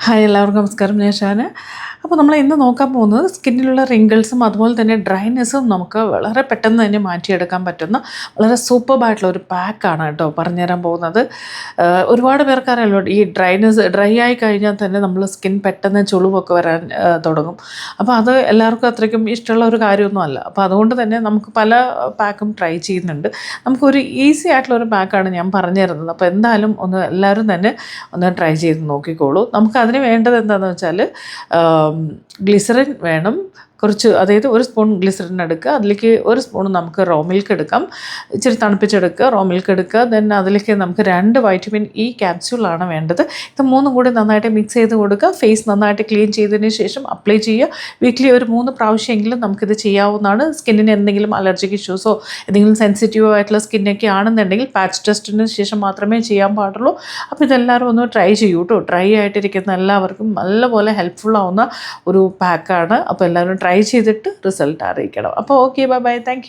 Hi എല്ലാവർക്കും നമസ്കാരം. ഞാൻ ഷാന്. അപ്പോൾ നമ്മൾ ഇന്ന് നോക്കാൻ പോകുന്നത്? സ്കിന്നിലുള്ള റിങ്കിൾസും അതുപോലെ തന്നെ ഡ്രൈനെസ്സും നമുക്ക് വളരെ പെട്ടെന്ന് തന്നെ മാറ്റിയെടുക്കാൻ പറ്റുന്ന വളരെ സൂപ്പർബായിട്ടുള്ള ഒരു പാക്കാണ് കേട്ടോ പറഞ്ഞുതരാൻ പോകുന്നത്. ഒരുപാട് പേർക്കറിയാലോ ഈ ഡ്രൈനെസ് ഡ്രൈ ആയി കഴിഞ്ഞാൽ തന്നെ നമ്മൾ സ്കിൻ പെട്ടെന്ന് ചുളിവൊക്കെ വരാൻ തുടങ്ങും. അപ്പോൾ അത് എല്ലാവർക്കും അത്രയ്ക്കും ഇഷ്ടമുള്ള ഒരു കാര്യമൊന്നും അല്ല. അപ്പോൾ അതുകൊണ്ട് തന്നെ നമുക്ക് പല പാക്കും ട്രൈ ചെയ്യുന്നുണ്ട്. നമുക്കൊരു ഈസി ആയിട്ടുള്ള ഒരു പാക്കാണ് ഞാൻ പറഞ്ഞു തരുന്നത് അപ്പോൾ എന്തായാലും ഒന്ന് എല്ലാവരും തന്നെ ഒന്ന് ട്രൈ ചെയ്ത് നോക്കിക്കോളൂ. നമുക്ക് അതിന് വേണ്ടത് എന്താണെന്ന് വെച്ചാൽ ഗ്ലിസറിൻ വേണം. കുറച്ച് അതായത് ഒരു സ്പൂൺ ഗ്ലിസറിൻ എടുക്കുക അതിലേക്ക് ഒരു സ്പൂൺ നമുക്ക് റോ മിൽക്ക് എടുക്കാം. ഇച്ചിരി തണുപ്പിച്ചെടുക്കുക റോ മിൽക്ക് എടുക്കുക. ദെൻ അതിലേക്ക് നമുക്ക് രണ്ട് വൈറ്റമിൻ ഇ ക്യാപ്സ്യൂളാണ് വേണ്ടത്. ഇത് മൂന്നും കൂടി നന്നായിട്ട് മിക്സ് ചെയ്ത് കൊടുക്കുക. ഫേസ് നന്നായിട്ട് ക്ലീൻ ചെയ്തതിന് ശേഷം അപ്ലൈ ചെയ്യുക. വീക്ക്ലി ഒരു മൂന്ന് പ്രാവശ്യമെങ്കിലും നമുക്കിത് ചെയ്യാവുന്നതാണ്. സ്കിന്നിന് എന്തെങ്കിലും അലർജിക് ഇഷ്യൂസോ എന്തെങ്കിലും സെൻസിറ്റീവ് ആയിട്ടുള്ള സ്കിന്നൊക്കെ ആണെന്നുണ്ടെങ്കിൽ പാച്ച് ടെസ്റ്റിന് ശേഷം മാത്രമേ ചെയ്യാൻ പാടുള്ളൂ. അപ്പോൾ ഇതെല്ലാവരും ഒന്ന് ട്രൈ ചെയ്യൂ കേട്ടോ ട്രൈ ആയിട്ടിരിക്കുന്ന എല്ലാവർക്കും നല്ലപോലെ ഹെൽപ്ഫുൾ ആവുന്ന ഒരു പാക്കാണ് അപ്പോൾ എല്ലാവരും ട്രൈ ചെയ്തിട്ട് റിസൾട്ട് അറിയിക്കണം. അപ്പോൾ ഓക്കെ ബൈ ബൈ താങ്ക്